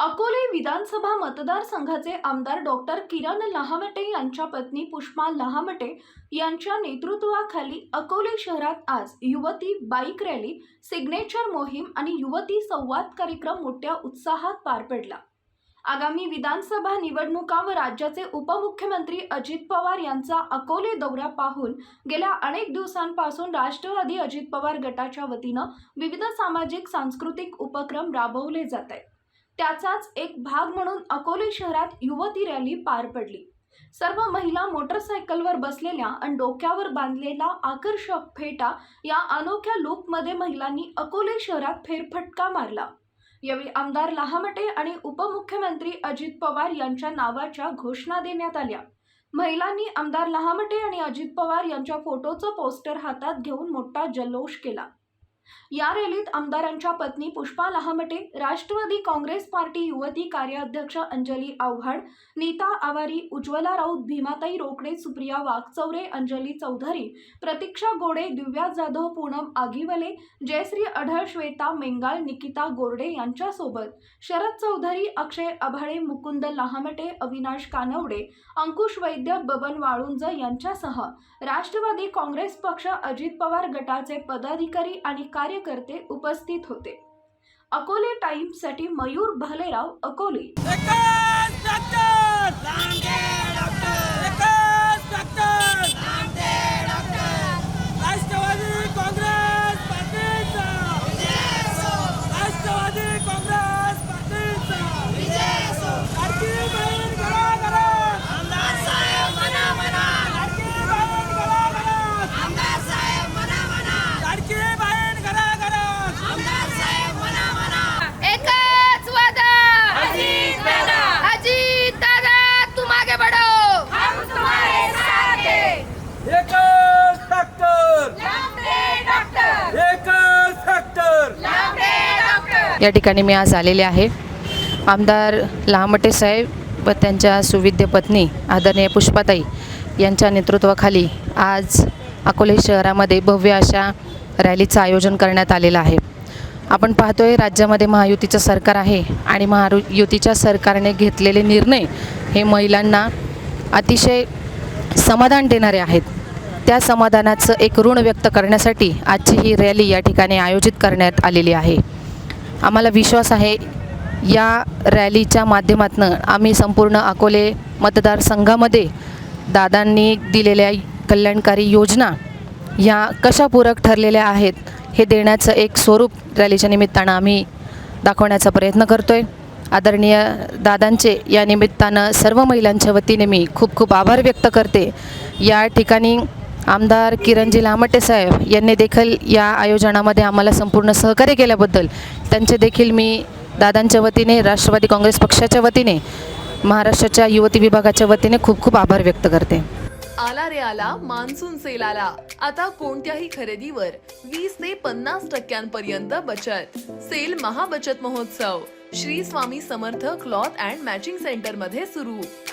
अकोले विधानसभा मतदारसंघाचे आमदार डॉक्टर किरण लहामटे यांच्या पत्नी पुष्पा लहामटे यांच्या नेतृत्वाखाली अकोले शहरात आज युवती बाईक रॅली सिग्नेचर मोहीम आणि युवती संवाद कार्यक्रम मोठ्या उत्साहात पार पडला. आगामी विधानसभा निवडणुका व राज्याचे उपमुख्यमंत्री अजित पवार यांचा अकोले दौरा पाहून गेल्या अनेक दिवसांपासून राष्ट्रवादी अजित पवार गटाच्या वतीनं विविध सामाजिक सांस्कृतिक उपक्रम राबवले जात आहेत. त्याचाच एक भाग म्हणून अकोले शहरात युवती रॅली पार पडली. सर्व महिला मोटरसायकलवर बसलेल्या आणि डोक्यावर बांधलेला आकर्षक फेटा या अनोख्या लूपमध्ये महिलांनी अकोले शहरात फेरफटका मारला. यावेळी आमदार लहामटे आणि उपमुख्यमंत्री अजित पवार यांच्या नावाच्या घोषणा देण्यात आल्या. महिलांनी आमदार लहामटे आणि अजित पवार यांच्या फोटोचं पोस्टर हातात घेऊन मोठा जल्लोष केला. या रॅलीत आमदारांच्या पत्नी पुष्पा लहामटे राष्ट्रवादी काँग्रेस पार्टी युवती कार्याध्यक्ष अंजली आव्हाड नीता आवारी उज्ज्वला राऊत भीमाताई रोकडे सुप्रिया वाघचौरे अंजली चौधरी प्रतीक्षा गोडे दिव्या जाधव पूनम आगिवले जयश्री अढळ श्वेता मेंगाळ निकिता गोरडे यांच्यासोबत शरद चौधरी अक्षय आभाळे मुकुंद लहामटे अविनाश कानवडे अंकुश वैद्य बबन वाळुंज यांच्यासह राष्ट्रवादी काँग्रेस पक्ष अजित पवार गटाचे पदाधिकारी आणि कार्यकर्ते उपस्थित होते. अकोले टाइम्ससाठी मयूर भालेराव अकोले. या ठिकाणी मी आज आलेले आहे. आमदार लहामटे साहेब व त्यांच्या सुविद्य पत्नी आदरणीय पुष्पाताई यांच्या नेतृत्वाखाली आज अकोले शहरामध्ये भव्य अशा रॅलीचं आयोजन करण्यात आलेलं आहे. आपण पाहतोय राज्यामध्ये महायुतीचं सरकार आहे आणि महायुतीच्या सरकारने घेतलेले निर्णय हे महिलांना अतिशय समाधान देणारे आहेत. त्या समाधानाचं एक ऋण व्यक्त करण्यासाठी आजची ही रॅली या ठिकाणी आयोजित करण्यात आलेली आहे. आम्हाला विश्वास आहे या रॅलीच्या माध्यमातून आम्ही संपूर्ण अकोले मतदारसंघामध्ये दादांनी दिलेल्या कल्याणकारी योजना ह्या कशा पूरक ठरलेल्या आहेत हे देण्याचं एक स्वरूप रॅलीच्या निमित्तानं आम्ही दाखवण्याचा प्रयत्न करतो आहे आदरणीय दादांचे या निमित्तानं सर्व महिलांच्या वतीने मी खूप खूप आभार व्यक्त करते. या ठिकाणी आमदार किरणजी लामटे साहेब यांनी देखील या आयोजनामध्ये आम्हाला संपूर्ण सहकार्य केल्याबद्दल त्यांचे देखील मी दादांच्या वतीने राष्ट्रवादी काँग्रेस पक्षाच्या वतीने महाराष्ट्राच्या युवती विभागाच्या वतीने खूप खूप आभार व्यक्त करते. आला रे आला मान्सून सेल आला. आता कोणत्याही खरेदीवर वीस ते पन्नास टक्क्यांपर्यंत बचत. सेल महाबचत महोत्सव. Shri Swami Samarth cloth and matching सेंटरमध्ये सुरू.